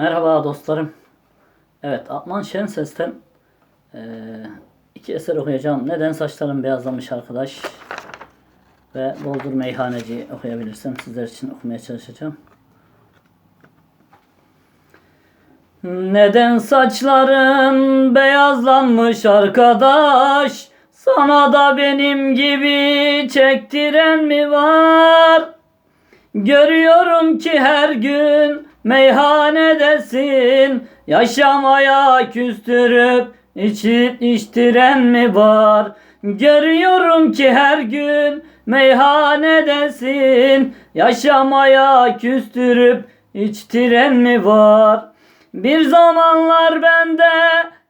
Merhaba dostlarım. Evet, Atman Şenses'ten eee iki eser okuyacağım. Neden saçlarım beyazlamış arkadaş? Ve Doldur Meyhaneci okuyabilirsem sizler için okumaya çalışacağım. Neden saçların beyazlanmış arkadaş? Sana da benim gibi çektiren mi var? Görüyorum ki her gün meyhanedesin Yaşamaya küstürüp içip içtiren mi var? Görüyorum ki her gün meyhanedesin Yaşamaya küstürüp içtiren mi var? Bir zamanlar ben de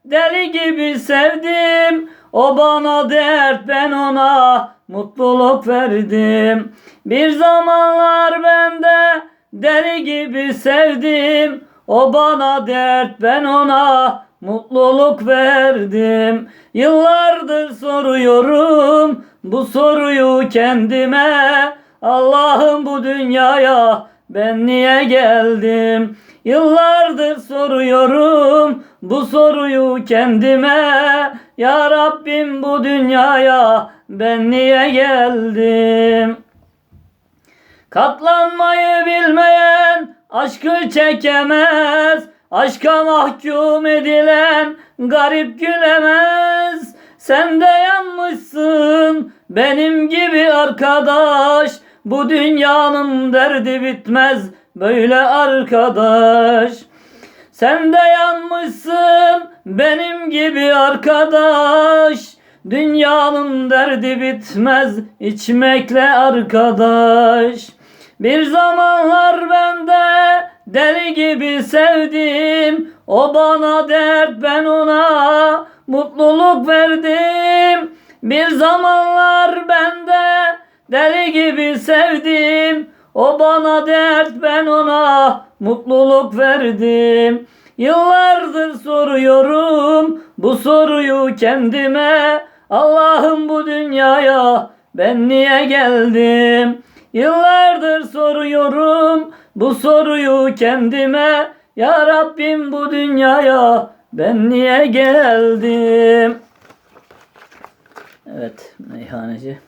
deli gibi sevdim O bana dert ben ona mutluluk verdim Bir zamanlar ben de deli gibi sevdim O bana dert ben ona mutluluk verdim Yıllardır soruyorum bu soruyu kendime Allah'ım bu dünyaya ben niye geldim? Yıllardır soruyorum bu soruyu kendime Ya Rabbim bu dünyaya ben niye geldim? Katlanmayı aşkı çekemez Aşka mahkum edilen garip gülemez. Sen de yanmışsın benim gibi arkadaş. Bu dünyanın derdi bitmez böyle arkadaş. Sen de yanmışsın benim gibi arkadaş. Dünyanın derdi bitmez içmekle arkadaş Bir zamanlar ben de deli gibi sevdim. O bana dert ben ona mutluluk verdim. Bir zamanlar ben de deli gibi sevdim. O bana dert ben ona mutluluk verdim. Yıllardır soruyorum bu soruyu kendime. Allah'ım bu dünyaya ben niye geldim? Yıllardır soruyorum bu soruyu kendime Ya Rabbim bu dünyaya ben niye geldim? Evet meyhaneci.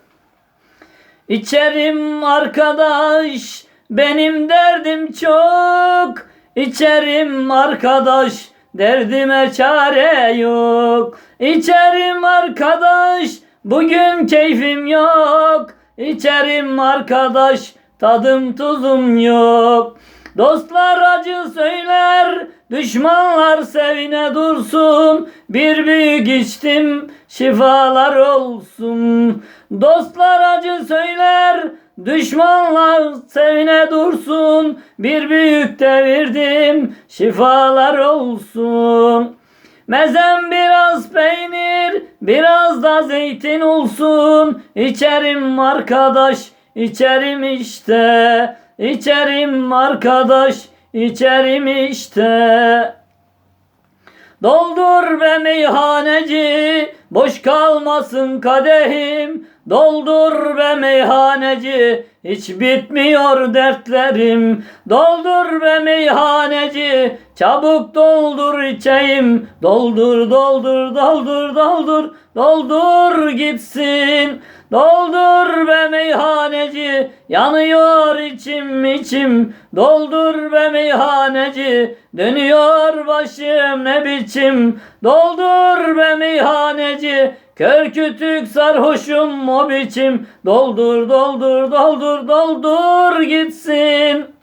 İçerim arkadaş benim derdim çok İçerim arkadaş derdime çare yok İçerim arkadaş bugün keyfim yok İçerim arkadaş tadım tuzum yok Dostlar acı söyler, düşmanlar sevine dursun. Bir büyük içtim, şifalar olsun. Dostlar acı söyler, düşmanlar sevine dursun. Bir büyük devirdim, şifalar olsun. Mezem peynir, biraz da zeytin olsun. İçerim arkadaş, içerim işte. İçerim arkadaş, içerim işte. Doldur be meyhaneci, boş kalmasın kadehim. Doldur be meyhaneci, hiç bitmiyor dertlerim. Doldur be meyhaneci, çabuk doldur içeyim. Doldur, doldur, doldur, doldur, doldur gitsin. Doldur be meyhaneci, yanıyor içim içim. Doldur be meyhaneci, dönüyor başım ne biçim. Doldur be meyhaneci, kör kütük sarhoşum o biçim. Doldur, doldur, doldur, doldur gitsin.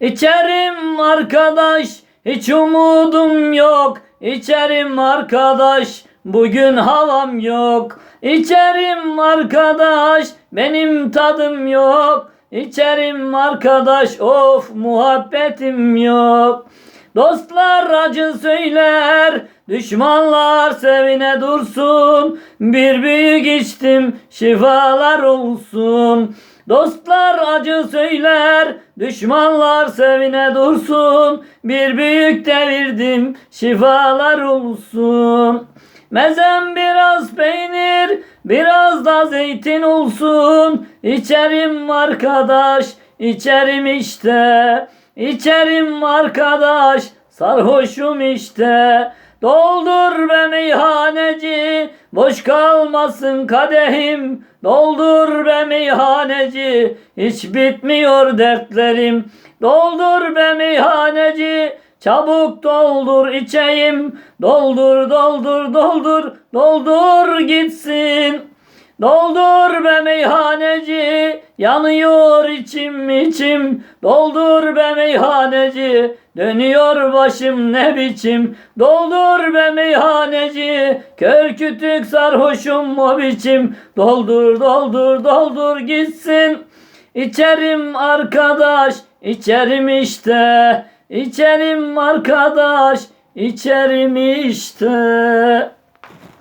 İçerim arkadaş, hiç umudum yok. İçerim arkadaş, bugün havam yok. İçerim arkadaş, benim tadım yok. İçerim arkadaş, of muhabbetim yok. Dostlar acı söyler, düşmanlar sevine dursun. Bir büyük içtim, şifalar olsun. Dostlar acı söyler, düşmanlar sevine dursun. Bir büyük devirdim, şifalar olsun. Mezem biraz peynir, biraz da zeytin olsun. İçerim arkadaş, içerim işte. içerim arkadaş sarhoşum işte. Doldur be meyhaneci boş kalmasın kadehim. Doldur be meyhaneci hiç bitmiyor dertlerim. Doldur be meyhaneci çabuk doldur içeyim. Doldur doldur doldur doldur gitsin. Doldur be meyhaneci, yanıyor içim içim. Doldur be meyhaneci, dönüyor başım ne biçim. Doldur be meyhaneci, kör kütük sarhoşum o biçim. Doldur doldur doldur gitsin. İçerim arkadaş, içerim işte. İçerim arkadaş, içerim işte.